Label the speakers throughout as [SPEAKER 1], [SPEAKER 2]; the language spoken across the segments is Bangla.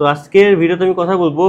[SPEAKER 1] তো আজকের ভিডিওতে আমি কথা বলব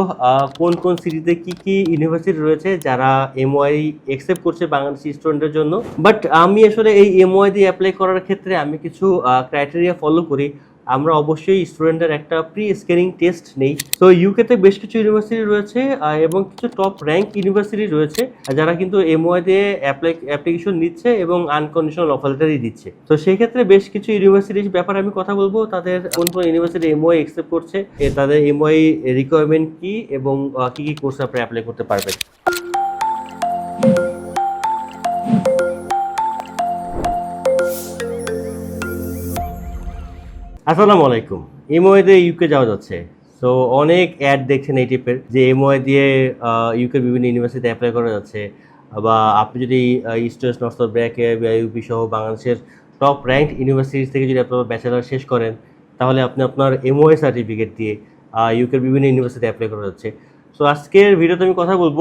[SPEAKER 1] কোন কোন সিটিতে কি কি ইউনিভার্সিটি রয়েছে যারা এমওয়াই একসেপ্ট করছে বাংলাদেশি স্টুডেন্টের জন্য। বাট আমি আসলে এই এমওয়াই দিয়ে অ্যাপ্লাই করার ক্ষেত্রে আমি কিছু ক্রাইটেরিয়া ফলো করি। আমরা অবশ্যই স্টুডেন্টদের একটা প্রি স্ক্যানিং টেস্ট নেই। তো ইউকেতে বেশ কিছু ইউনিভার্সিটি রয়েছে এবং কিছু টপ র্যাঙ্ক ইউনিভার্সিটি রয়েছে যারা কিন্তু এমওয়াই দিয়ে অ্যাপ্লাই অ্যাপ্লিকেশন নিচ্ছে এবং আনকন্ডিশনাল অফার লেটারই দিচ্ছে। তো সেই ক্ষেত্রে বেশ কিছু ইউনিভার্সিটির ব্যাপারে আমি কথা বলব। তাদের কোন কোন ইউনিভার্সিটি এমওয়াই একসেপ্ট করছে তাদের এমওয়াই রিকোয়ারমেন্ট কি, এবং কি কি কোর্স আপনি অ্যাপ্লাই করতে পারবেন। আসসালামু আলাইকুম। এমওয়ে দিয়ে ইউকে যাওয়া যাচ্ছে। সো অনেক অ্যাড দেখছেন এই টাইপের যে এমওয়ে দিয়ে ইউকে বিভিন্ন ইউনিভার্সিটিতে অ্যাপ্লাই করা যাচ্ছে। বা আপনি যদি ইস্টার্স নর্থ ব্র্যাকে ইউপি সহ বাংলাদেশের টপ র্যাঙ্ক ইউনিভার্সিটি থেকে যদি আপনার ব্যাচেলার শেষ করেন, তাহলে আপনি আপনার এমওয়ে সার্টিফিকেট দিয়ে ইউকের বিভিন্ন ইউনিভার্সিটিতে অ্যাপ্লাই করা যাচ্ছে। সো আজকের ভিডিওতে আমি কথা বলব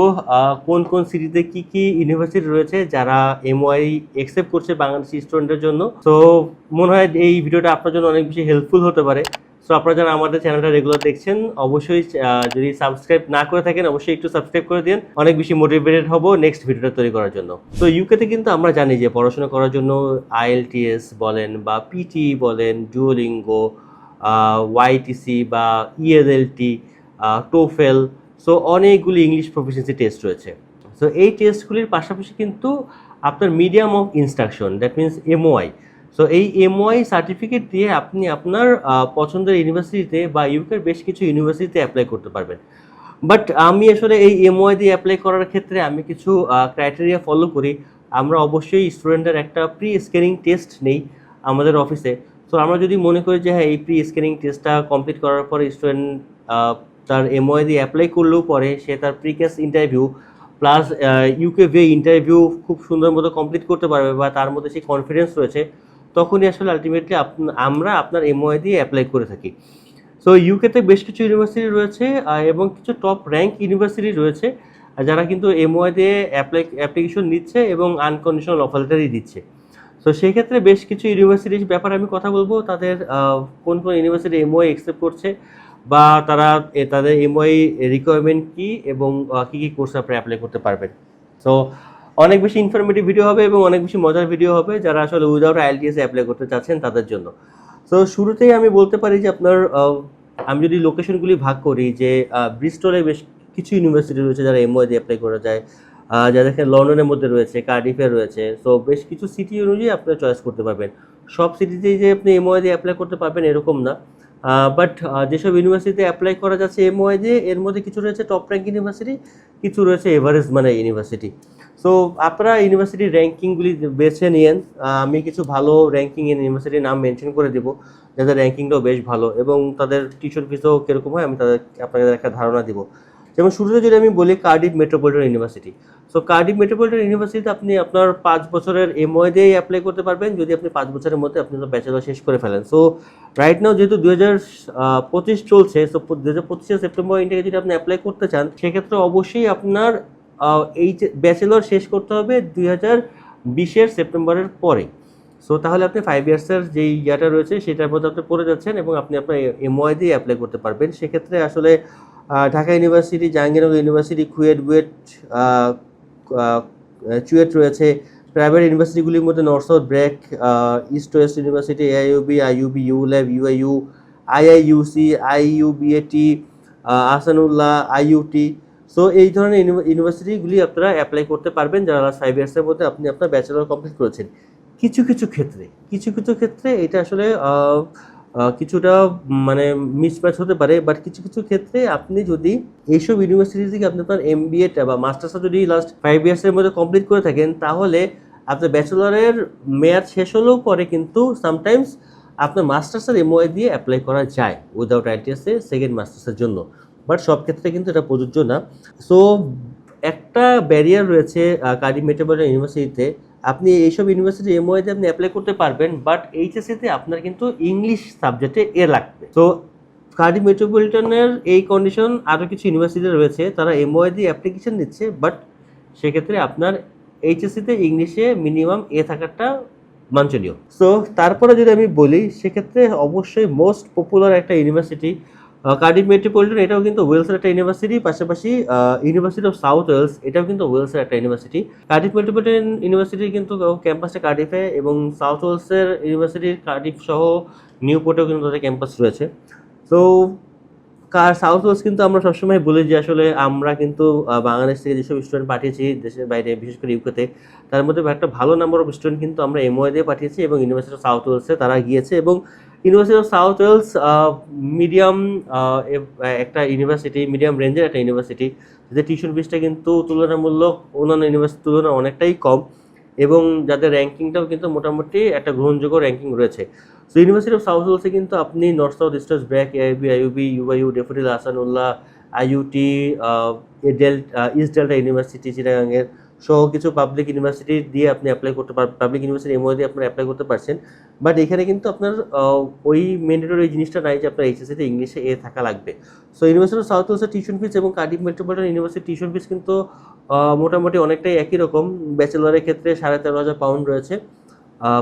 [SPEAKER 1] কোন কোন সিটিতে কি কি ইউনিভার্সিটি রয়েছে যারা এমওআই একসেপ্ট করছে বাংলাদেশি স্টুডেন্টের জন্য। সো মনে হয় এই ভিডিওটা আপনার জন্য অনেক বেশি হেল্পফুল হতে পারে। সো আপনারা যারা আমাদের চ্যানেলটা রেগুলার দেখছেন, অবশ্যই যদি সাবস্ক্রাইব না করে থাকেন, অবশ্যই একটু সাবস্ক্রাইব করে দিন। অনেক বেশি মোটিভেটেড হব নেক্সট ভিডিওটা তৈরি করার জন্য। তো ইউকেতে কিন্তু আমরা জানি যে পড়াশোনা করার জন্য আইএলটিএস বলেন বা পিটি বলেন ডুওলিঙ্গো ওয়াইটিসি বা E ইএলএলটি টোফেল সো অনেকগুলি ইংলিশ প্রফিসিয়েন্সি টেস্ট রয়েছে। সো এই টেস্টগুলির পাশাপাশি কিন্তু আপনার medium of instruction that means MOI so এই এমওয়াই সার্টিফিকেট দিয়ে আপনি আপনার পছন্দের ইউনিভার্সিটিতে বা ইউকের বেশ কিছু ইউনিভার্সিটিতে অ্যাপ্লাই করতে পারবেন। বাট আমি আসলে এই এমওআই দিয়ে অ্যাপ্লাই করার ক্ষেত্রে আমি কিছু ক্রাইটেরিয়া ফলো করি। আমরা অবশ্যই স্টুডেন্টের একটা প্রি স্ক্যানিং টেস্ট নেই আমাদের অফিসে তো আমরা যদি মনে করি যে হ্যাঁ এই প্রি স্ক্যানিং টেস্টটা কমপ্লিট করার পরে স্টুডেন্ট তার এমওআই দিয়ে অ্যাপ্লাই করলেও পরে সে তার pre CAS interview plus UK VI interview খুব সুন্দর মতো কমপ্লিট করতে পারবে বা তার মধ্যে সেই কনফিডেন্স রয়েছে, তখনই আসলে আলটিমেটলি আমরা আপনার এমওআই দিয়ে অ্যাপ্লাই করে থাকি। সো ইউকেতে বেশ কিছু ইউনিভার্সিটি রয়েছে এবং কিছু টপ র্যাঙ্ক ইউনিভার্সিটি রয়েছে যারা কিন্তু এমওআই দিয়ে অ্যাপ্লাই অ্যাপ্লিকেশন নিচ্ছে এবং আনকন্ডিশনাল অফার লেটারই দিচ্ছে। তো সেই ক্ষেত্রে বেশ কিছু ইউনিভার্সিটির ব্যাপারে আমি কথা বলব, তাদের কোন কোন ইউনিভার্সিটি এমওআই একসেপ্ট করছে বা তারা তাদের এমওআই রিকোয়ারমেন্ট কি এবং কি কি কোর্স আপনি অ্যাপ্লাই করতে পারবেন? সো অনেক বেশি ইনফরমেটিভ ভিডিও হবে এবং অনেক বেশি মজার ভিডিও হবে যারা আসলে উইদাউট আইএলটিএস অ্যাপ্লাই করতে চাচ্ছেন তাদের জন্য। সো শুরুতেই আমি বলতে পারি যে আপনার আমি যদি লোকেশনগুলি ভাগ করি যে ব্রিস্টলে বেশ কিছু ইউনিভার্সিটি রয়েছে যারা এমওআই দিয়ে অ্যাপ্লাই করা যায় আহ, যাদের এখানে লন্ডনের মধ্যে রয়েছে কার্ডিফে রয়েছে সো বেশ কিছু সিটি অনুযায়ী আপনারা চয়েস করতে পারবেন। সব সিটিতেই যে আপনি এমওআই দিয়ে অ্যাপ্লাই করতে পারবেন এরকম না। বাট যেসব ইউনিভার্সিটিতে অ্যাপ্লাই করা যাচ্ছে এমওয়াই দিয়ে, এর মধ্যে কিছু রয়েছে টপ র্যাঙ্ক ইউনিভার্সিটি কিছু রয়েছে এভারেজ মানে ইউনিভার্সিটি সো আপনারা ইউনিভার্সিটির র্যাঙ্কিংগুলি বেছে নিয়েন। আমি কিছু ভালো র্যাঙ্কিং ইউনিভার্সিটির নাম মেনশন করে দেবো, যাদের র্যাঙ্কিংটাও বেশ ভালো এবং তাদের টিউশন ফিসও কীরকম হয়, আমি তাদের আপনাদের একটা ধারণা দিব। যেমন শুরুতে যদি আমি বলি Cardiff Metropolitan University so Cardiff Metropolitan ইউনিভার্সিটিতে আপনি আপনার পাঁচ বছরের এমওয়ে দিয়ে অ্যাপ্লাই করতে পারবেন, যদি আপনি পাঁচ বছরের মধ্যে আপনি ব্যাচেলর শেষ করে ফেলেন। সো রাইট নাও যেহেতু দু হাজার পঁচিশ চলছে সো দু হাজার পঁচিশে সেপ্টেম্বর ইন্ডিয়াকে যদি আপনি অ্যাপ্লাই করতে চান, সেক্ষেত্রে অবশ্যই আপনার এই ব্যাচেলর শেষ করতে হবে দুই হাজার বিশের সেপ্টেম্বরের পরে। সো তাহলে আপনি ফাইভ ইয়ার্সের যে ইয়াটা রয়েছে, সেটার মধ্যে আপনি পড়ে যাচ্ছেন এবং আপনি আপনার এমওয়াই দিয়ে অ্যাপ্লাই করতে পারবেন। সেক্ষেত্রে আসলে ঢাকা ইউনিভার্সিটি, জাহাঙ্গীরনগর ইউনিভার্সিটি কুয়েট বুয়েট চুয়েট রয়েছে। প্রাইভেট ইউনিভার্সিটিগুলির মধ্যে North BRAC East West University AIUB IUB ULAB UIU IIUC IUBAT Ahsanullah IUT so এই ধরনের ইউনিভার্সিটিগুলি আপনারা অ্যাপ্লাই করতে পারবেন যারা লাস্ট ফাইভ ইয়ার্সের মধ্যে আপনি আপনার ব্যাচেলর কমপ্লিট করেছেন। কিছু কিছু ক্ষেত্রে, কিছু কিছু ক্ষেত্রে এটা আসলে কিছুটা মানে মিসম্যাচ হতে পারে বাট কিছু কিছু ক্ষেত্রে আপনি যদি এইসব ইউনিভার্সিটি থেকে আপনি আপনার এম বিএটা বা মাস্টার্সটা যদি লাস্ট ফাইভ ইয়ার্সের মধ্যে কমপ্লিট করে থাকেন, তাহলে আপনার ব্যাচেলরের মেয়াদ শেষ হলেও পরে কিন্তু সামটাইমস আপনার মাস্টার্সের এমওআই দিয়ে অ্যাপ্লাই করা যায় উইদাউট আইটিএসে সেকেন্ড মাস্টার্সের জন্য। বাট সব ক্ষেত্রে কিন্তু এটা প্রযোজ্য না। সো একটা ব্যারিয়ার রয়েছে কার্ডি মেট্রোপলিটন ইউনিভার্সিটিতে আপনি এইসব ইউনিভার্সিটি এমওআইতে আপনি অ্যাপ্লাই করতে পারবেন বাট এইচএসসিতে আপনার কিন্তু ইংলিশ সাবজেক্টে এ লাগবে। তো কার্ডি মেট্রোপলিটনের এই কন্ডিশন আরও কিছু ইউনিভার্সিটি রয়েছে, তারা এমওআই দিয়ে অ্যাপ্লিকেশন দিচ্ছে বাট সেক্ষেত্রে আপনার এইচএসসিতে ইংলিশে মিনিমাম এ থাকাটা বাঞ্ছনীয়। সো তারপরে যদি আমি বলি, সেক্ষেত্রে অবশ্যই মোস্ট পপুলার একটা ইউনিভার্সিটি কার্ডিফ মেট্রোপলিটন, এটাও কিন্তু ওয়েলসের একটা ইউনিভার্সিটি পাশাপাশি ইউনিভার্সিটি অফ সাউথ ওয়েলস এটাও কিন্তু ওয়েলসের একটা ইউনিভার্সিটি কার্ডিফ মেট্রোপলিটন ইউনিভার্সিটি কিন্তু ক্যাম্পাসটা কার্ডিফে এবং সাউথ ওয়েলসের ইউনিভার্সিটির কার্ডিফ সহ নিউপোর্টেও কিন্তু তাদের ক্যাম্পাস রয়েছে। তো কার সাউথ ওয়েস্ট কিন্তু আমরা সবসময় বলি যে আসলে আমরা কিন্তু বাংলাদেশ থেকে যেসব স্টুডেন্ট পাঠিয়েছি দেশের বাইরে, বিশেষ করে ইউকেতে তার মধ্যে একটা ভালো নাম্বার অফ স্টুডেন্ট কিন্তু আমরা এমওয়ে দিয়ে পাঠিয়েছি এবং ইউনিভার্সিটি অফ সাউথ ওয়েলসে তারা গিয়েছে এবং University of South Wales medium একটা ইউনিভার্সিটি মিডিয়াম রেঞ্জের একটা ইউনিভার্সিটি যাদের টিউশন ফিসটা কিন্তু তুলনামূলক অন্যান্য ইউনিভার্সিটির তুলনায় অনেকটাই কম এবং যাদের র্যাঙ্কিংটাও কিন্তু মোটামুটি একটা গ্রহণযোগ্য র্যাঙ্কিং রয়েছে। সো ইউনিভার্সিটি অফ সাউথ ওয়েলসে কিন্তু আপনি North South ইস্টার্স BRAC AIUB IUB UIU Daffodil Ahsanullah IUT del East Delta University চিটাগাংয়ের সহ কিছু পাবলিক ইউনিভার্সিটি দিয়ে আপনি অ্যাপ্লাই করতে পাবলিক ইউনিভার্সিটি এমও দিয়ে আপনি অ্যাপ্লাই করতে পারছেন। বাট এখানে কিন্তু আপনার ওই মেন্ডেটরি ওই জিনিসটা নাই যে আপনার এইচএসিতে ইংলিশে এ থাকা লাগবে। সো ইউনিভার্সিটি অফ সাউথ ওয়েস্টের টিউশন ফিস এবং Cardiff Metropolitan University tuition fees কিন্তু মোটামুটি অনেকটাই একই রকম। ব্যাচেলরের ক্ষেত্রে সাড়ে তেরো হাজার পাউন্ড রয়েছে।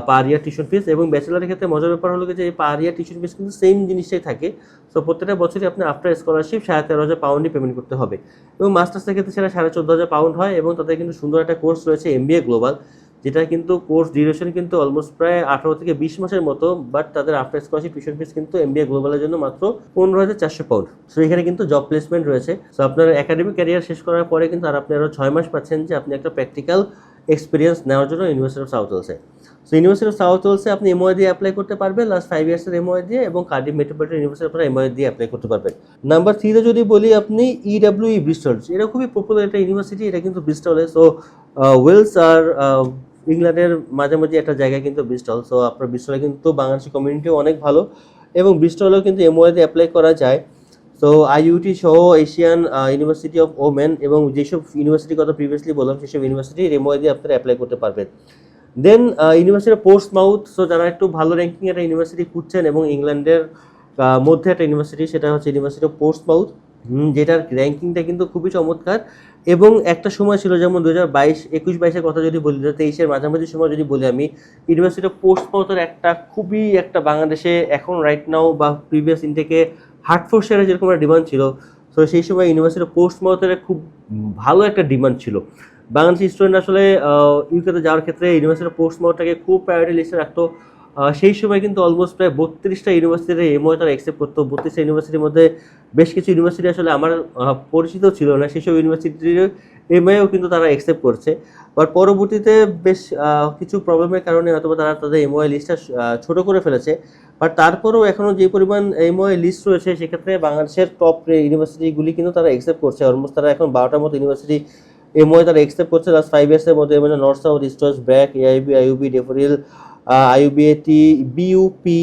[SPEAKER 1] পার ইয়ার টিউশন ফিস এবং ব্যাচেলারের ক্ষেত্রে মজার ব্যাপার হলো যে পার ইয়ার টিউশন ফিস কিন্তু সেম জিনিসটাই থাকে। সো প্রত্যেকটা বছরই আপনি আফটার স্কলারশিপ সাড়ে তেরো হাজার পাউন্ডই পেমেন্ট করতে হবে। এবং মাস্টার্সের ক্ষেত্রে সেটা সাড়ে চোদ্দ হাজার পাউন্ড হয় এবং তাদের কিন্তু সুন্দর একটা কোর্স রয়েছে এমবিএ গ্লোবাল যেটা কিন্তু কোর্স ডিউরেশন কিন্তু অলমোস্ট প্রায় আঠারো থেকে বিশ মাসের মতো বাট তাদের আফটার স্কলারশিপ টিউশন ফিস কিন্তু এমবিএ গ্লোবালের জন্য মাত্র পনেরো হাজার চারশো পাউন্ড সো এখানে কিন্তু জব প্লেসমেন্ট রয়েছে। সো আপনার একাডেমিক ক্যারিয়ার শেষ করার পরে কিন্তু আর আপনি আরও ছয় মাস পাচ্ছেন যে আপনি একটা প্র্যাকটিক্যাল এক্সপিরিয়েন্স নেওয়ার জন্য ইউনিভার্সিটি অফ সাউথ ওয়েলসে সো ইউনিভার্সিটি অফ সাউথ ওয়েলসে আপনি এমওআই দিয়ে অ্যাপ্লাই করতে পারবেন লাস্ট ফাইভ ইয়ার্সের এমওআই দিয়ে এবং কার্ডিফ মেট্রোপলিটন ইউনিভার্সিটি আপনারা এমওআই দিয়ে অ্যাপ্লাই করতে পারবেন। নাম্বার থ্রিতে যদি বলি আপনি E ইডাব্লিউ ই ব্রিস্টল এটা খুবই পপুলার একটা ইউনিভার্সিটি এটা কিন্তু ব্রিস্টলে সো ওয়েলস আর ইংল্যান্ডের মাঝামাঝি একটা জায়গায় কিন্তু ব্রিস্টল সো আপনার ব্রিস্টলে কিন্তু বাংলাদেশি কমিউনিটিও অনেক ভালো এবং ব্রিস্টলেও কিন্তু এমওআই দিয়ে অ্যাপ্লাই করা যায়। তো আইইউটি সহ এশিয়ান ইউনিভার্সিটি অফ ওমেন এবং যেসব ইউনিভার্সিটির কথা প্রিভিয়াসলি বললাম, সেসব ইউনিভার্সিটির এমওআই দিয়ে আপনারা অ্যাপ্লাই করতে পারবেন। Then university Portsmouth so যারা একটু ভালো র্যাঙ্কিং একটা ইউনিভার্সিটি খুঁজছেন এবং ইংল্যান্ডের মধ্যে একটা ইউনিভার্সিটি সেটা হচ্ছে ইউনিভার্সিটি অফ পোস্ট মাউথ যেটার র্যাঙ্কিংটা কিন্তু খুবই চমৎকার এবং একটা সময় ছিল যেমন দু হাজার বাইশ, একুশ বাইশের কথা যদি বলি তেইশের মাঝামাঝি সময় যদি বলি আমি ইউনিভার্সিটি অফ পোস্ট মাউথের একটা খুবই একটা বাংলাদেশে এখন রাইট নাও বা প্রিভিয়াস ইনটেকে হার্টফোর্ড শেয়ারের যেরকম একটা ডিমান্ড ছিল, তো সেই সময় ইউনিভার্সিটি পোস্ট মাউথের খুব ভালো একটা ডিমান্ড ছিল। বাংলাদেশি স্টুডেন্ট আসলে ইউকেতে যাওয়ার ক্ষেত্রে ইউনিভার্সিটি অফ পোস্ট মাউথটাকে খুব প্রায়োরিটি লিস্টে রাখতো। সেই সময় কিন্তু অলমোস্ট প্রায় বত্রিশটা ইউনিভার্সিটিতে এমও তারা অ্যাকসেপ্ট করতো। বত্রিশটা ইউনিভার্সিটির মধ্যে বেশ কিছু ইউনিভার্সিটি আসলে আমার পরিচিত ছিল না। সেসব ইউনিভার্সিটির এমএও কিন্তু তারা অ্যাকসেপ্ট করছে। বাট পরবর্তীতে বেশ কিছু প্রবলেমের কারণে হয়তো বা তারা তাদের এমওআই লিস্টটা ছোট করে ফেলেছে। বাট তারপরেও এখনও যে পরিমাণ এমওআই লিস্ট রয়েছে, সেক্ষেত্রে বাংলাদেশের টপ ইউনিভার্সিটিগুলি কিন্তু তারা অ্যাকসেপ্ট করছে। অলমোস্ট তারা এখন বারোটার মতো ইউনিভার্সিটি এমওআই তারা অ্যাকসেপ্ট করছে। লাস্ট ফাইভ ইয়ার্সের মধ্যে মানে North South ইস্টার্স BRAC AIUB IUB Daffodil IUBAT BUP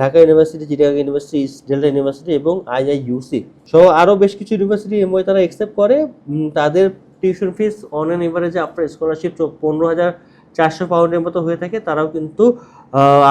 [SPEAKER 1] Dhaka University, Chittagong University Delta University এবং আইআইইউসি। সো আরও বেশ কিছু ইউনিভার্সিটি এমওআই তারা অ্যাকসেপ্ট করে। তাদের টিউশন ফিস অন অ্যান এভারেজে আপনার স্কলারশিপ পনেরো হাজার চারশো পাউন্ডের মতো হয়ে থাকে। তারাও কিন্তু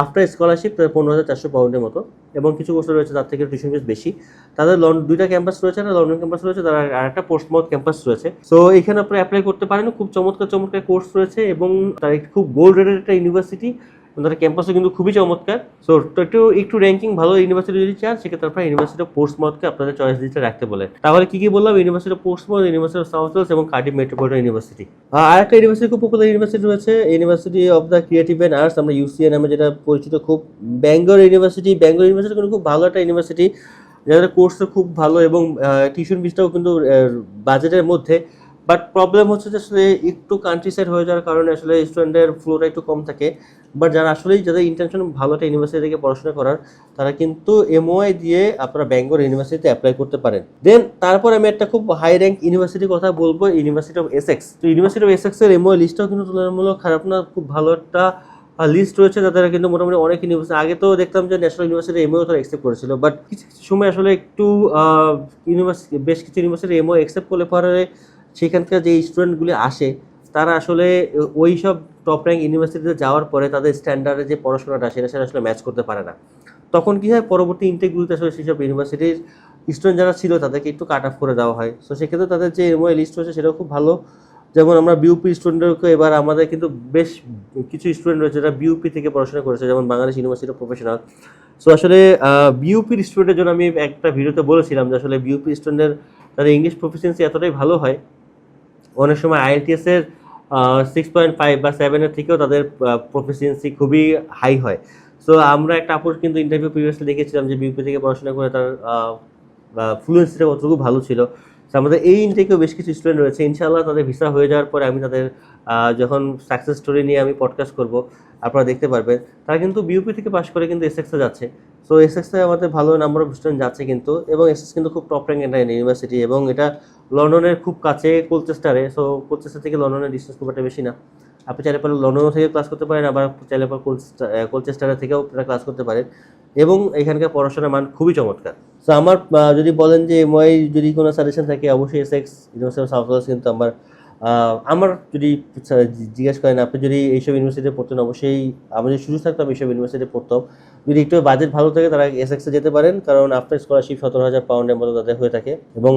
[SPEAKER 1] আফটার স্কলারশিপ পনেরো হাজার চারশো পাউন্ডের মতো। এবং কিছু কোর্স রয়েছে, তার থেকে টিউশন ফিস বেশি। তাদের লন্ডন দুইটা ক্যাম্পাস রয়েছে, একটা লন্ডন ক্যাম্পাস রয়েছে, তার আর একটা পোস্টমাউথ ক্যাম্পাস রয়েছে। সো এখানে আপনি অ্যাপ্লাই করতে পারেন। খুব চমৎকার চমৎকার কোর্স রয়েছে এবং তার খুব গোল্ড রেটেড একটা ইউনিভার্সিটি তাদের ক্যাম্পাসও কিন্তু খুবই চমৎকার। সো একটু একটু র্যাঙ্কিং ভালো ইউনিভার্সিটি যদি চান, সেক্ষেত্রে আপনারা ইউনিভার্সিটি অফ পোস্টমাউথকে আপনাদের চয়েস লিস্টে রাখতে বলেন। তাহলে কি কি বললাম? University of Portsmouth University of South Wales এবং কার্ডিফ মেট্রোপলিটন ইউনিভার্সিটি আর একটা ইউনিভার্সিটি খুব পপুলার ইউনিভার্সিটি রয়েছে University of the Creative and Arts আমরা ইউসিএ নামে যেটা পরিচিত, খুব ব্যাঙ্গল ইউনিভার্সিটি ব্যাঙ্গল ইউনিভার্সিটি কিন্তু খুব ভালো একটা ইউনিভার্সিটি যাদের কোর্সটা খুব ভালো এবং টিউশন ফিসটাও কিন্তু বাজেটের মধ্যে। বাট প্রবলেম হচ্ছে যে আসলে একটু কান্ট্রি সাইড হয়ে যাওয়ার কারণে আসলে স্টুডেন্টের ফ্লোটা একটু কম থাকে। বাট যারা আসলেই যাদের ইন্টেনশন ভালো একটা ইউনিভার্সিটি থেকে পড়াশোনা করার, তারা কিন্তু এমওআই দিয়ে আপনারা ব্যাঙ্গল ইউনিভার্সিটিতে অ্যাপ্লাই করতে পারেন। দেন তারপর আমি একটা খুব হাই র্যাঙ্ক ইউনিভার্সিটির কথা বলব ইউনিভার্সিটি অফ এসেক্স তো ইউনিভার্সিটি অফ এসেক্স এর এমওআই লিস্টটাও কিন্তু তুলনামূলক খারাপ না, খুব ভালো একটা লিস্ট রয়েছে তাদের কিন্তু মোটামুটি অনেক ইউনিভার্সিটি আগে তো দেখতাম যে ন্যাশনাল ইউনিভার্সিটি এমও তারা অ্যাকসেপ্ট করেছিল। বাট কিছু কিছু সময় আসলে একটু ইউনিভার্সিটি বেশ কিছু ইউনিভার্সিটি এমও অ্যাকসেপ্ট করলে পরে সেখানকার যে স্টুডেন্টগুলি আসে, তারা আসলে ওই সব টপ র্যাঙ্ক ইউনিভার্সিটিতে যাওয়ার পরে তাদের স্ট্যান্ডার্ডে যে পড়াশোনাটা, সেটা সেটা আসলে ম্যাচ করতে পারে না। তখন কী হয়, পরবর্তী ইনটেকগুলোতে আসলে সেসব ইউনিভার্সিটির স্টুডেন্ট যারা ছিল, তাদেরকে একটু কাট অফ করে দেওয়া হয়। সো সেক্ষেত্রে তাদের যে এমওআই লিস্ট রয়েছে, সেটাও খুব ভালো। যেমন আমরা বিউপি স্টুডেন্টকে এবার আমাদের কিন্তু বেশ কিছু স্টুডেন্ট রয়েছে, যারা বিউপি থেকে পড়াশোনা করেছে, যেমন বাংলাদেশ ইউনিভার্সিটি প্রফেশনাল সো আসলে বিউপির স্টুডেন্টের জন্য আমি একটা ভিডিওতে বলেছিলাম যে, আসলে বিউপি স্টুডেন্টের তাদের ইংলিশ প্রফিসিয়েন্সি এতটাই ভালো হয় অনেক সময় আইএলটিএস এর সিক্স পয়েন্ট ফাইভ বা সেভেনের থেকেও তাদের প্রফিসিয়েন্সি খুবই হাই হয়। সো আমরা একটা আপুর কিন্তু ইন্টারভিউ প্রিভিয়াসলি দেখেছিলাম যে বিউপি থেকে পড়াশোনা করে তার ফ্লুয়েন্সিটা কতটুকু ভালো ছিল। তো আমাদের এই ইনটেকেও বেশ কিছু স্টুডেন্ট রয়েছে। ইনশাআল্লাহ তাদের ভিসা হয়ে যাওয়ার পরে আমি তাদের যখন সাকসেস স্টোরি নিয়ে আমি পডকাস্ট করব, আপনারা দেখতে পারবেন। তারা কিন্তু বিউপি থেকে পাশ করে কিন্তু এসএক্সে যাচ্ছে। সো এসএক্সে আমাদের ভালো নাম্বার অফ স্টুডেন্ট যাচ্ছে কিন্তু, এবং এসএক্স কিন্তু খুব টপ র্যাঙ্ক এটা ইউনিভার্সিটি এবং এটা লন্ডনের খুব কাছে কোলচেস্টারে। সো কোলচেস্টার থেকে লন্ডনের ডিস্টেন্স খুব একটা বেশি না। আপনি চাইলে পরে লন্ডন থেকে ক্লাস করতে পারেন, আবার চাইলে পরে কোলচেস্টার কোলচেস্টারে থেকেও আপনারা ক্লাস করতে পারেন। এবং এখানকার পড়াশোনার মান খুবই চমৎকার। তো আমার যদি বলেন যে এমওয়াই যদি কোনো সাজেশন থাকে, অবশ্যই এস এক্স ইউনিভার্সিটি সাউথ কিন্তু আমার আমার যদি জিজ্ঞেস করেন, আপনি যদি এইসব ইউনিভার্সিটিতে পড়তেন, অবশ্যই আমি যদি সুযোগ থাকতো, আমি এইসব ইউনিভার্সিটিতে পড়তাম। যদি একটু বাজেট ভালো থাকে তারা এস এক্সে যেতে পারেন, কারণ আফটার স্কলারশিপ সতেরো হাজার পাউন্ডের মতো তাদের হয়ে থাকে। এবং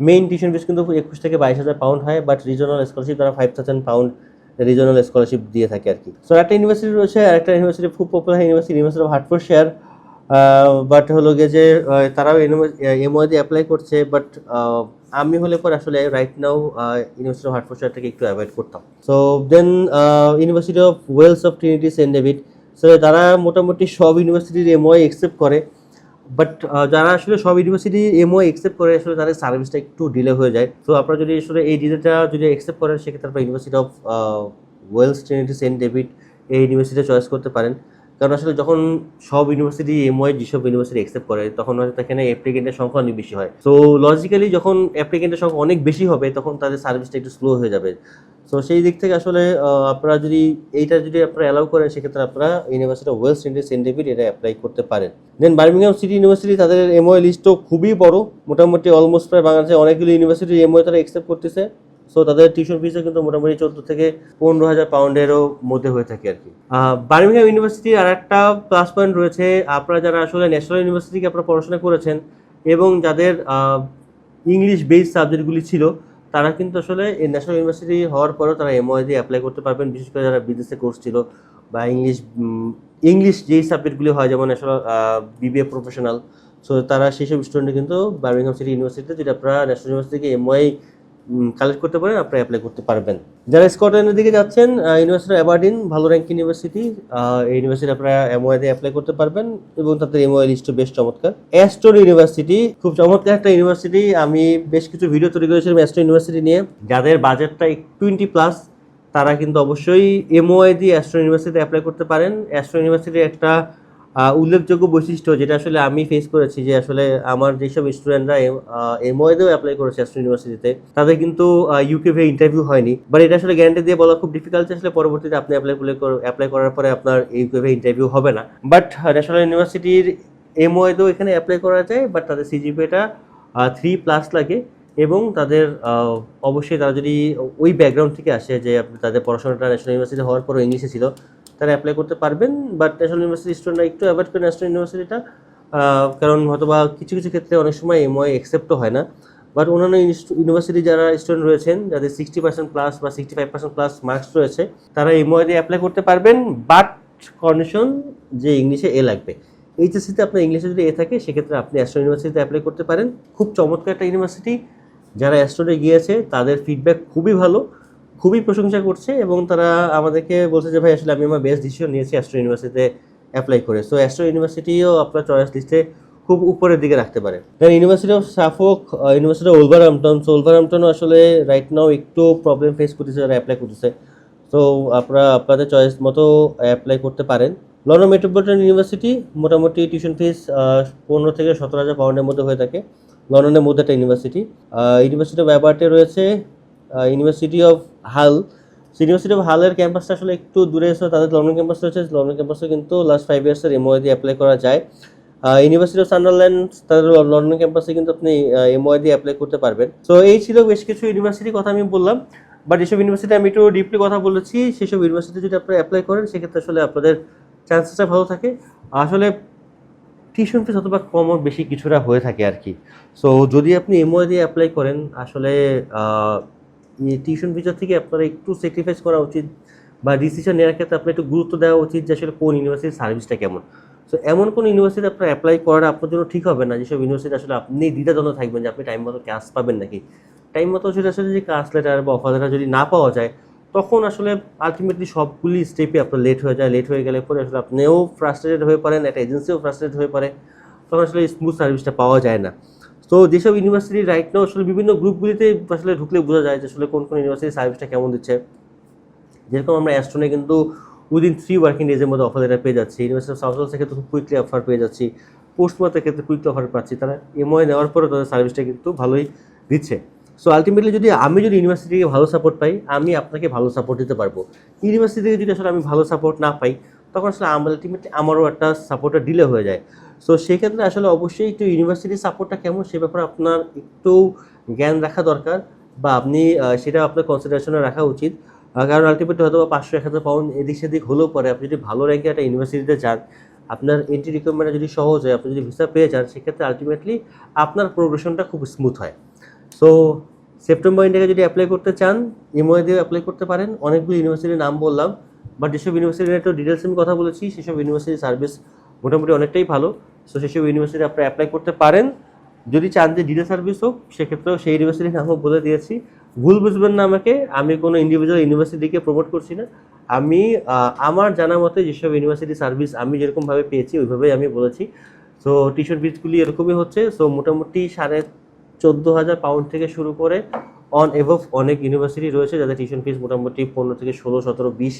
[SPEAKER 1] মেইন টিউশন ফিস কিন্তু একুশ থেকে বাইশ হাজার পাউন্ড হয় বাট রিজনাল স্কলারশিপ তারা five thousand pound regional scholarship দিয়ে থাকে আর কি। সো একটা ইউনিভার্সিটি রয়েছে, আর একটা ইউনিভার্সিটি খুব popular university University of Hertfordshire but হলো গিয়ে যে তারাও এমওয়াই দিয়ে অ্যাপ্লাই করছে বাট আমি হলে পর আসলে রাইট নাও ইউনিভার্সিটি অফ হার্টফোর্ড শেয়ারটাকে একটু অ্যাভয়েড করতাম। So then University of Wales of Trinity Saint David so তারা মোটামুটি সব ইউনিভার্সিটির এমওয়াই অ্যাকসেপ্ট করে বাট যারা আসলে সব ইউনিভার্সিটি এমও অ্যাকসেপ্ট করে, আসলে তাদের সার্ভিসটা একটু ডিলে হয়ে যায়। তো আপনারা যদি আসলে এই ডিলেটা যদি অ্যাকসেপ্ট করেন, সেক্ষেত্রে আপনারা University of Wales Trinity Saint David এই ইউনিভার্সিটি চয়েস করতে পারেন। কারণ আসলে যখন সব ইউনিভার্সিটি এমওয়াই যেসব ইউনিভার্সিটি অ্যাকসেপ্ট করে, তখন হয়তো এখানে অ্যাপ্লিকেন্টের সংখ্যা অনেক বেশি হয়। তো লজিক্যালি যখন অ্যাপ্লিকেন্টের সংখ্যা অনেক বেশি হবে, তখন তাদের সার্ভিসটা একটু স্লো হয়ে যাবে। সো সেই দিক থেকে আসলে আপনারা যদি এইটা যদি আপনারা অ্যালাউ করেন, সেক্ষেত্রে আপনারা University of Trinity Saint David এটা অ্যাপ্লাই করতে পারেন। দেন বার্মিংহাম সিটি ইউনিভার্সিটি তাদের এমওআই লিস্টও খুবই বড়। মোটামুটি অলমোস্ট প্রায় বাংলাদেশে অনেকগুলো ইউনিভার্সিটির এমওআই তারা অ্যাকসেপ্ট করতেছে। সো তাদের টিউশন ফিসও কিন্তু মোটামুটি চোদ্দ থেকে পনেরো হাজার পাউন্ডেরও মধ্যে হয়ে থাকে আর কি। বার্মিংহাম ইউনিভার্সিটির আর একটা প্লাস পয়েন্ট রয়েছে। আপনারা যারা আসলে ন্যাশনাল ইউনিভার্সিটিকে আপনারা পড়াশোনা করেছেন এবং যাদের ইংলিশ বেসড সাবজেক্টগুলি ছিল, তারা কিন্তু আসলে এই ন্যাশনাল ইউনিভার্সিটি হওয়ার পরেও তারা এমওআই দিয়ে অ্যাপ্লাই করতে পারবেন। বিশেষ করে যারা বিদেশে কোর্স ছিল বা ইংলিশ ইংলিশ যেই সাবজেক্টগুলি হয়, যেমন ন্যাশনাল বিবিএ প্রফেশনাল সো তারা সেই সব স্টুডেন্ট কিন্তু বার্মিংহাম সিটি ইউনিভার্সিটিতে যদি আপনারা ন্যাশনাল ইউনিভার্সিটি থেকে এমওআই কালেক্ট করতে পারেন আপনি অ্যাপ্লাই করতে পারবেন। যারা স্কটল্যান্ডের দিকে যাচ্ছেন ইউনিভার্সিটি অ্যাবার্ডিন ভালো র্যাঙ্ক ইউনিভার্সিটি এই ইউনিভার্সিটি আপনারা এমওআই দিয়ে অ্যাপ্লাই করতে পারবেন এবং তাদের এমওআই লিস্টও বেশ চমৎকার। অ্যাস্টোর ইউনিভার্সিটি খুব চমৎকার একটা ইউনিভার্সিটি আমি বেশ কিছু ভিডিও তৈরি করেছিলাম অ্যাস্টো ইউনিভার্সিটি নিয়ে। যাদের বাজেটটা টোয়েন্টি প্লাস তারা কিন্তু অবশ্যই এমওআই দিয়ে অ্যাস্ট্রো ইউনিভার্সিটিতে অ্যাপ্লাই করতে পারেন। অ্যাস্ট্রো ইউনিভার্সিটির একটা উল্লেখযোগ্য বৈশিষ্ট্য যেটা আসলে আমি ফেস করেছি যে আসলে আমার যেসব স্টুডেন্টরা এম এমওআইতেও অ্যাপ্লাই করেছে অ্যাস্ট্রো ইউনিভার্সিটিতে তাদের কিন্তু ইউকে ভে ইন্টারভিউ হয়নি। বাট এটা আসলে গ্যারান্টি দিয়ে বলা খুব ডিফিকাল্ট আসলে পরবর্তীতে আপনি অ্যাপ্লাই অ্যাপ্লাই করার পরে আপনার ইউকে ভে ইন্টারভিউ হবে না। বাট ন্যাশনাল ইউনিভার্সিটির এমওআইতেও এখানে অ্যাপ্লাই করা যায় বাট তাদের সিজিপিএটা থ্রি প্লাস লাগে। এবং তাদের অবশ্যই তারা যদি ওই ব্যাকগ্রাউন্ড থেকে আসে যে তাদের পড়াশোনাটা ন্যাশনাল ইউনিভার্সিটি হওয়ার পরও ইংলিশে ছিল তারা অ্যাপ্লাই করতে পারবেন বাট ন্যাশনাল ইউনিভার্সিটি স্টুডেন্টরা একটু অ্যাভয়েড করে ন্যাশনাল ইউনিভার্সিটিটা কারণ হয়তো বা কিছু কিছু ক্ষেত্রে অনেক সময় এমওআই অ্যাকসেপ্টও হয় না। বাট অন্যান্য ইউনিভার্সিটি যারা স্টুডেন্ট রয়েছেন, যাদের সিক্সটি পার্সেন্ট প্লাস বা sixty five percent plus marks রয়েছে, তারা এমওআই দিয়ে অ্যাপ্লাই করতে পারবেন বাট কন্ডিশন যে ইংলিশে এ লাগবে। এইচএসসিতে আপনার ইংলিশে যদি এ থাকে, সেক্ষেত্রে আপনি অ্যাস্ট্রো ইউনিভার্সিটিতে অ্যাপ্লাই করতে পারেন। খুব চমৎকার একটা ইউনিভার্সিটি যারা অ্যাস্ট্রোতে গিয়েছে, তাদের ফিডব্যাক খুবই ভালো। খুবই প্রশংসা করছে এবং তারা আমাদেরকে বলছে যে, ভাই, আসলে আমি আমার বেস্ট ডিসিশন নিয়েছি অ্যাস্ট্রো ইউনিভার্সিটিতে অ্যাপ্লাই করে। সো অ্যাস্ট্রো ইউনিভার্সিটিও আপনার চয়েস লিস্টে খুব উপরের দিকে রাখতে পারে। Then University of Suffolk University of Wolverhampton so ওলভারহাম্পটনও আসলে রাইট নাও একটু প্রবলেম ফেস করতেছে যারা অ্যাপ্লাই করতেছে। তো আপনারা, আপনাদের চয়েস মতো অ্যাপ্লাই করতে পারেন। লন্ডন মেট্রোপলিটন ইউনিভার্সিটি মোটামুটি টিউশন ফিস পনেরো থেকে সতেরো হাজার পাউন্ডের মধ্যে হয়ে থাকে। লন্ডনের মধ্যে একটা ইউনিভার্সিটি ইউনিভার্সিটি অফ অ্যাবার্টে রয়েছে University of Hull University of হালের ক্যাম্পাসটা আসলে একটু দূরে এসে তাদের লন্ডন ক্যাম্পাস রয়েছে লন্ডন ক্যাম্পাসে কিন্তু লাস্ট ফাইভ ইয়ার্সের এমওআই দিয়ে অ্যাপ্লাই করা যায়। ইউনিভার্সিটি অফ সান্ডারল্যান্ড তাদের লন্ডন ক্যাম্পাসে কিন্তু আপনি এমওআই দিয়ে অ্যাপ্লাই করতে পারবেন। তো এই ছিল বেশ কিছু ইউনিভার্সিটির কথা আমি বললাম বাট এসব ইউনিভার্সিটি আমি একটু ডিপলি কথা বলেছি, সেসব ইউনিভার্সিটি যদি আপনারা অ্যাপ্লাই করেন, সেক্ষেত্রে আসলে আপনাদের চান্সেসটা ভালো থাকে। আসলে টিউশন ফিস অথবা কম বেশি কিছুটা হয়ে থাকে আর কি। সো যদি আপনি এমওআই দিয়ে অ্যাপ্লাই করেন, আসলে টিউশন ফিচার থেকে আপনারা একটু স্যাক্রিফাইস করা উচিত বা ডিসিশন নেওয়ার ক্ষেত্রে আপনার একটু গুরুত্ব দেওয়া উচিত যে আসলে কোন ইউনিভার্সিটির সার্ভিসটা কেমন। সো এমন কোন ইউনিভার্সিটি আপনার অ্যাপ্লাই করাটা আপনার জন্য ঠিক হবে না, যেসব ইউনিভার্সিটি আসলে আপনি দ্বিধাদ্বন্দ্ব থাকবেন যে আপনি টাইম মতো ক্লাস পাবেন নাকি। টাইম মতো সেটা আসলে যে ক্লাস লেটার বা অফার লেটার যদি না পাওয়া যায়, তখন আসলে আলটিমেটলি সবগুলি স্টেপে আপনার লেট হয়ে যায়। লেট হয়ে গেলে পরে আসলে আপনিও ফ্রাস্ট্রেটেড হয়ে পারেন একটা এজেন্সিও ফ্রাস্ট্রেটেড হয়ে পারে তখন আসলে স্মুথ সার্ভিসটা পাওয়া যায় না। তো যেসব ইউনিভার্সিটি রাইট নাও আসলে বিভিন্ন গ্রুপগুলিতে আসলে ঢুকলে বোঝা যায় যে আসলে কোন কোন ইউনিভার্সিটি সার্ভিসটা কেমন দিচ্ছে। যেরকম আমরা অ্যাস্ট্রনে কিন্তু উইদিন থ্রি ওয়ার্কিং ডেজের মধ্যে অফার লেটার পেয়ে যাচ্ছি। ইউনিভার্সিটি অফ সাউথ থেকে খুব কুইকলি অফার পেয়ে যাচ্ছি। পোস্টমার্টের ক্ষেত্রে কুইকলি অফার পাচ্ছি। তারা এমওআই নেওয়ার পরে তাদের সার্ভিসটা কিন্তু ভালোই দিচ্ছে। সো আলটিমেটলি যদি আমি যদি ইউনিভার্সিটিকে ভালো সাপোর্ট পাই, আমি আপনাকে ভালো সাপোর্ট দিতে পারব। ইউনিভার্সিটি থেকে যদি আসলে আমি ভালো সাপোর্ট না পাই, তখন আসলে আলটিমেটলি আমারও একটা সাপোর্টটা ডিলে হয়ে যায়। সো সেক্ষেত্রে আসলে অবশ্যই একটু ইউনিভার্সিটির সাপোর্টটা কেমন সে ব্যাপারে আপনার একটু জ্ঞান রাখা দরকার বা আপনি সেটা আপনার কনসিডারেশনে রাখা উচিত। কারণ আলটিমেটলি হয়তো বা পাঁচশো, এক হাজার পাউন্ড এদিক সেদিক হলেও পরে আপনি যদি ভালো র্যাঙ্কে একটা ইউনিভার্সিটিতে যান, আপনার এন্ট্রি রিকোয়ারমেন্ট যদি সহজ হয়, আপনি যদি ভিসা পেয়ে যান, সেক্ষেত্রে আলটিমেটলি আপনার প্রোগ্রেশনটা খুব স্মুথ হয়। সো সেপ্টেম্বর ইন্ডিয়াকে যদি অ্যাপ্লাই করতে চান এমওয়ে দিয়ে অ্যাপ্লাই করতে পারেন। অনেকগুলো ইউনিভার্সিটির নাম বললাম বাট যেসব ইউনিভার্সিটির একটু ডিটেলস আমি কথা বলেছি, সেসব ইউনিভার্সিটির সার্ভিস মোটামুটি অনেকটাই ভালো। সো সেসব ইউনিভার্সিটি আপনি অ্যাপ্লাই করতে পারেন। যদি চান যে ডিটেল সার্ভিস হোক, সেক্ষেত্রেও সেই ইউনিভার্সিটির নামও বলে দিয়েছি। ভুল বুঝবেন না আমাকে, আমি কোনো ইন্ডিভিজুয়াল ইউনিভার্সিটিকে প্রমোট করছি না। আমি আমার জানা মতে যেসব ইউনিভার্সিটি সার্ভিস আমি যেরকমভাবে পেয়েছি, ওইভাবেই আমি বলেছি। সো টিউশন ফিজগুলি এরকমই হচ্ছে। সো মোটামুটি সাড়ে চোদ্দ হাজার পাউন্ড থেকে শুরু করে অন এভভ অনেক ইউনিভার্সিটি রয়েছে যাদের টিউশন ফিজ মোটামুটি পনেরো থেকে ষোলো, সতেরো, বিশ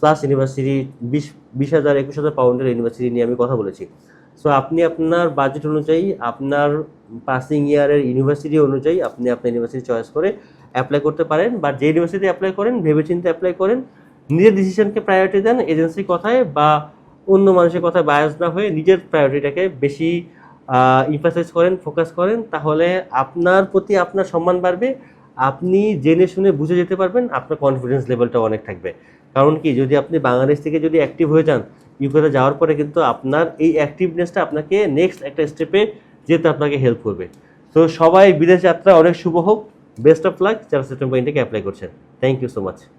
[SPEAKER 1] প্লাস ইউনিভার্সিটি বিশ বিশ হাজার, একুশ হাজার পাউন্ডের ইউনিভার্সিটি নিয়ে আমি কথা বলেছি। সো আপনি আপনার বাজেট অনুযায়ী, আপনার পাসিং ইয়ারের ইউনিভার্সিটি অনুযায়ী আপনি আপনার ইউনিভার্সিটি চয়েস করে অ্যাপ্লাই করতে পারেন। বা যে ইউনিভার্সিটি অ্যাপ্লাই করেন, ভেবেচিন্তে অ্যাপ্লাই করেন, নিজের ডিসিশনকে প্রায়োরিটি দেন এজেন্সির কথায় বা অন্য মানুষের কথায় বায়াস না হয়ে নিজের প্রায়োরিটিটাকে বেশি ইমফাসাইজ করেন ফোকাস করেন, তাহলে আপনার প্রতি আপনার সম্মান বাড়বে। আপনি জেনে শুনে বুঝে যেতে পারবেন, আপনার কনফিডেন্স লেভেলটা অনেক থাকবে। কারণ কি, যদি আপনি বাংলাদেশ থেকে যদি অ্যাক্টিভ হয়ে যান, ইউকেতে যাওয়ার পরে কিন্তু আপনার এই অ্যাক্টিভনেসটা আপনাকে নেক্সট একটা স্টেপে যেতে আপনাকে হেল্প করবে। তো সবাই বিদেশ যাত্রা অনেক শুভ হোক বেস্ট অফ লাক যারা ইন্ডিয়াকে অ্যাপ্লাই করছেন। Thank you so much